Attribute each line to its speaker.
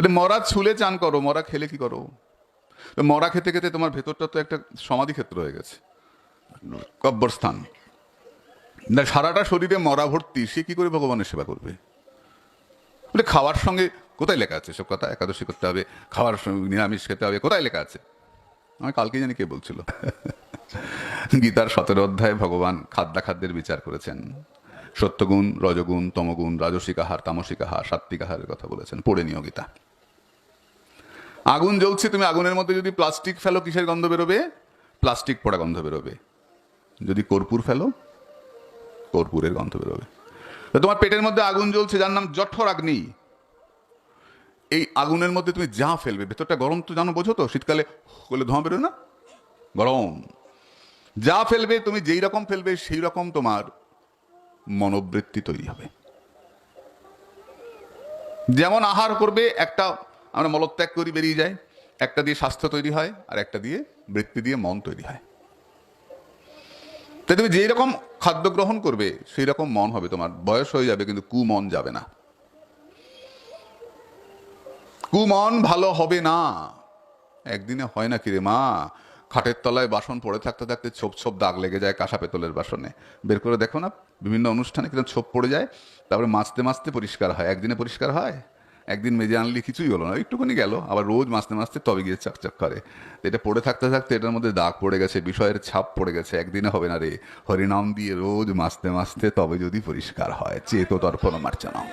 Speaker 1: যদি মরা ছুলে চান করো, মরা খেলে কি করো? মরা খেতে খেতে তোমার ভেতরটা তো একটা সমাধি ক্ষেত্র হয়ে গেছে। কব্বরস্থান। না, সারাটা শরীরে মরা ভর্তি, সে কি করে ভগবানের সেবা করবে? বলে খাওয়ার সঙ্গে কোথায় লেখা আছে? সব কথা একাদশী করতে হবে, খাওয়ার সঙ্গে নিরামিষ খেতে হবে, কোথায় লেখা আছে? আমি কালকে জানি কে বলছিল। গীতার সতেরো অধ্যায়ে ভগবান খাদ্যাখাদ্যের বিচার করেছেন। সত্যগুণ, রজগুণ, তমগুণ রাজসিক আহার তামসিক আহার সাত্বিক আহারের কথা বলেছেন। পড়ে নিও গীতা। আগুন জ্বলছে, তুমি আগুনের মধ্যে যদি প্লাস্টিক ফেলো, কিসের গন্ধ বেরোবে? প্লাস্টিক পড়া গন্ধ বেরোবে। যদি কর্পূর ফেলো, কর্পূরের গন্ধ বেরোবে। তোমার পেটের মধ্যে আগুন জ্বলছে, যার নাম জঠর আগ্নি। এই আগুনের মধ্যে তুমি যা ফেলবে, ভেতরটা গরম তো জানো, বোঝো তো? শীতকালে করলে ধোঁয়া বেরোয় না? গরম। যা ফেলবে, তুমি যেই রকম ফেলবে, সেই রকম তোমার মনোবৃত্তি তৈরি হবে। যেমন আহার করবে, একটা আমরা মলত্যাগ করি, বেরিয়ে যায় একটা দিয়ে স্বাস্থ্য তৈরি হয় আর একটা দিয়ে বৃত্তি দিয়ে মন তৈরি হয়। তাই তুমি যেই রকম খাদ্য গ্রহণ করবে সেই রকম মন হবে তোমার। বয়স হয়ে যাবে, কিন্তু কুমন যাবে না। কুমন ভালো হবে না। একদিনে হয় না কিরে মা? খাটের তলায় বাসন পড়ে থাকতে থাকতে ছোপ ছোপ দাগ লেগে যায় কাঁসা পেতলের বাসনে। বের করে দেখো না, বিভিন্ন অনুষ্ঠানে কিন্তু ছোপ পড়ে যায়, তারপরে মাজতে মাজতে পরিষ্কার হয়। একদিনে পরিষ্কার হয় একদিন মেজে আনলে কিছুই হলো না, একটুখানি গেল, আবার রোজ মাসতে মাসতে তবে গিয়ে চাকচাক করে। এটা পড়ে থাকতে থাকতে এটার মধ্যে দাগ পড়ে গেছে, বিষয়ের ছাপ পড়ে গেছে, একদিনে হবে না রে। হরিনাম দিয়ে রোজ মাসতে মাসতে তবে যদি পরিষ্কার হয় চেতো তর্পণ মার্চনাম